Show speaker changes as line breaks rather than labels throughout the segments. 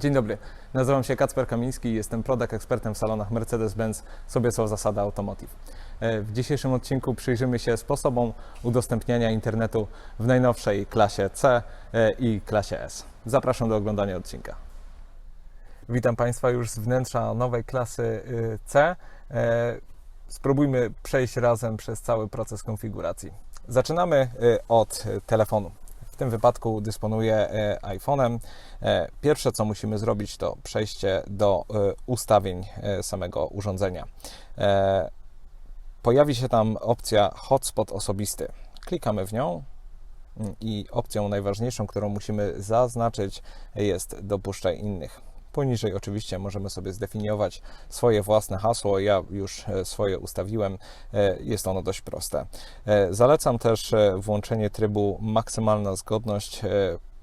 Dzień dobry, nazywam się Kacper Kamiński i jestem product ekspertem w salonach Mercedes-Benz Sobiesław Zasada Automotive. E, W dzisiejszym odcinku przyjrzymy się sposobom udostępniania internetu w najnowszej klasie C e, i klasie S. Zapraszam do oglądania odcinka. Witam Państwa już z wnętrza nowej klasy y, C. E, Spróbujmy przejść razem przez cały proces konfiguracji. Zaczynamy y, od telefonu. Tym wypadku dysponuję e, iPhone'em. E, Pierwsze, co musimy zrobić, to przejście do e, ustawień samego urządzenia. Pojawi się tam opcja Hotspot osobisty. Klikamy w nią i opcją najważniejszą, którą musimy zaznaczyć, jest dopuszczaj innych. Poniżej oczywiście możemy sobie zdefiniować swoje własne hasło. Ja już e, swoje ustawiłem. E, Jest ono dość proste. E, Zalecam też włączenie trybu maksymalna zgodność.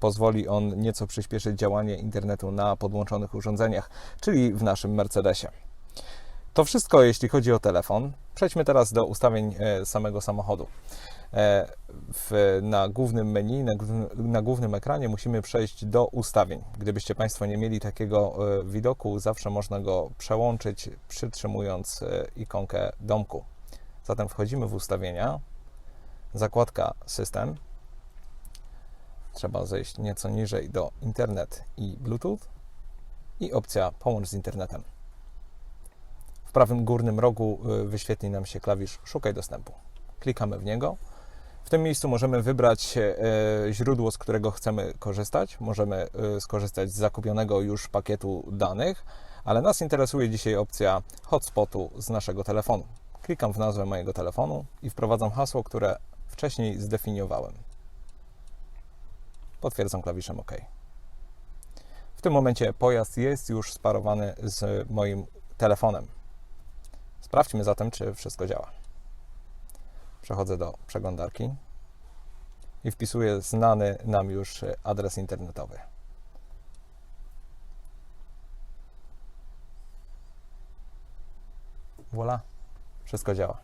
Pozwoli on nieco przyspieszyć działanie internetu na podłączonych urządzeniach, czyli w naszym Mercedesie. To wszystko, jeśli chodzi o telefon. Przejdźmy teraz do ustawień e, samego samochodu. E, W, na głównym menu, na, na głównym ekranie musimy przejść do ustawień. Gdybyście Państwo nie mieli takiego e, widoku, zawsze można go przełączyć przytrzymując ikonkę domku. Zatem wchodzimy w ustawienia, zakładka system. Trzeba zejść nieco niżej do internet i Bluetooth i opcja połącz z internetem. Prawym górnym rogu y, wyświetli nam się klawisz Szukaj dostępu. Klikamy w niego. W tym miejscu możemy wybrać e, źródło, z którego chcemy korzystać. Możemy e, skorzystać z zakupionego już pakietu danych, ale nas interesuje dzisiaj opcja hotspotu z naszego telefonu. Klikam w nazwę mojego telefonu i wprowadzam hasło, które wcześniej zdefiniowałem. Potwierdzam klawiszem OK. W tym momencie pojazd jest już sparowany z moim telefonem. Sprawdźmy zatem, czy wszystko działa. Przechodzę do przeglądarki i wpisuję znany nam już adres internetowy. Voilà, wszystko działa.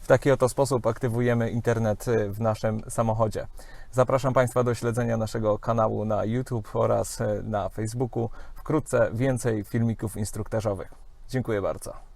W taki oto sposób aktywujemy internet w naszym samochodzie. Zapraszam Państwa do śledzenia naszego kanału na YouTube oraz na Facebooku. Wkrótce więcej filmików instruktażowych. Dziękuję bardzo.